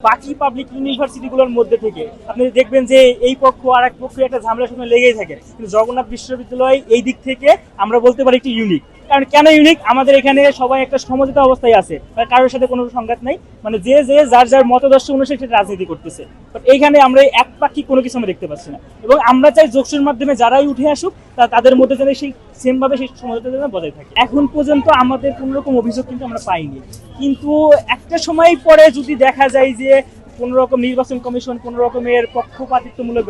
বাকি পাবলিক ইউনিভার্সিটিগুলোর মধ্যে থেকে আপনি দেখবেন যে এই পক্ষ আর এক পক্ষ একটা ঝামেলার সময় লেগেই থাকে। কিন্তু জগন্নাথ বিশ্ববিদ্যালয় এই দিক থেকে আমরা বলতে পারি একটি ইউনিক কারণ কেন ইউনিক আমাদের এখানে সবাই একটা সমঝোতা অবস্থায় আছে। কারোর সাথে কোনো সংঘাত নাই। মানে যে যে, যার যার মতদর্শ অনুসারে সেটা রাজনীতি করতেছে। বাট এইখানে আমরা একপাক্ষিক কোনো কিছু আমরা দেখতে পাচ্ছি না। এবং আমরা চাই যোগসুর মাধ্যমে যারাই উঠে আসুক, তা তাদের মধ্যে যেন সেই সেম ভাবে সেই সমঝোতা যেন বজায় থাকে। এখন পর্যন্ত আমাদের কোনো রকম অভিযোগ কিন্তু আমরা পাইনি। কিন্তু একটা সময় পরে যদি দেখা যায় যে কোন রকম নির্বাচন কমিশন কোন রকমের পক্ষপাতিত্বমূলক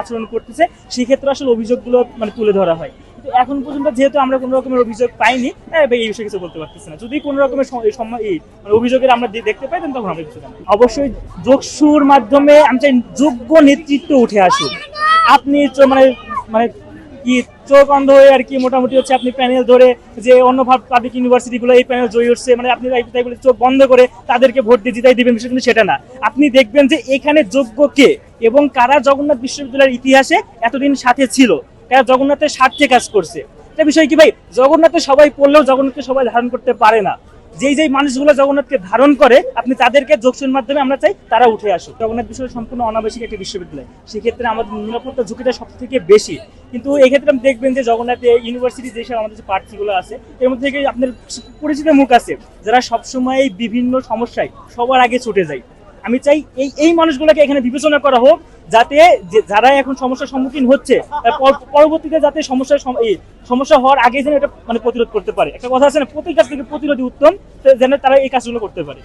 আচরণ করতেছে, সেক্ষেত্রে আসলে অভিযোগগুলো মানে তুলে ধরা হয়। কিন্তু এখন পর্যন্ত যেহেতু আমরা কোনো রকমের অভিযোগ পাইনি হ্যাঁ, এই বিষয়ে কিছু বলতে পারতেছি না। যদি কোনো রকমের মানে অভিযোগের আমরা দেখতে পাই তখন আমরা কিছু জানাব। অবশ্যই যোগসুর মাধ্যমে আমি চাই যোগ্য নেতৃত্ব উঠে আসুক। আপনি মানে মানে কি চোখ অন্ধ হয়ে আর কি মোটামুটি হচ্ছে আপনি প্যানেল ধরে যে অন্য পাবলিক ইউনিভার্সিটি গুলো এই প্যানেল জয়ী হচ্ছে মানে আপনি তাই বলে চোখ বন্ধ করে তাদেরকে ভোট দিয়ে জিতাই দিবেন বিষয় কিন্তু সেটা না। আপনি দেখবেন যে এখানে যোগ্য কে এবং কারা জগন্নাথ বিশ্ববিদ্যালয়ের ইতিহাসে এতদিন সাথে ছিল? কারা জগন্নাথের স্বার্থে কাজ করছে। এটা বিষয় কি ভাই? জগন্নাথে সবাই পড়লেও জগন্নাথকে সবাই ধারণ করতে পারে না। যেই যেই মানুষগুলো জগন্নাথকে ধারণ করে, আপনি তাদেরকে যোগসুর মাধ্যমে আমরা চাই তারা উঠে আসুক। জগন্নাথ বিষয় সম্পূর্ণ অনাবাসিক একটি বিশ্ববিদ্যালয়। সেক্ষেত্রে আমাদের নিরাপত্তা ঝুঁকিটা সব থেকে বেশি। কিন্তু এক্ষেত্রে আপনি দেখবেন যে জগন্নাথ ইউনিভার্সিটি যেসব আমাদের যে প্রার্থীগুলো আছে, এর মধ্যে থেকে আপনার পরিচিত মুখ আছে, যারা সবসময় বিভিন্ন সমস্যায় সবার আগে ছুটে যায়। আমি চাই এই এই মানুষগুলোকে এখানে বিবেচনা করা হোক যাতে যারা এখন সমস্যার সম্মুখীন হচ্ছে পরবর্তীতে যাতে সমস্যার সমস্যা হওয়ার আগে যেন এটা মানে প্রতিরোধ করতে পারে। একটা কথা আছে না প্রতি কাছ থেকে প্রতিরোধী উত্তম যেন তারা এই কাজগুলো করতে পারে।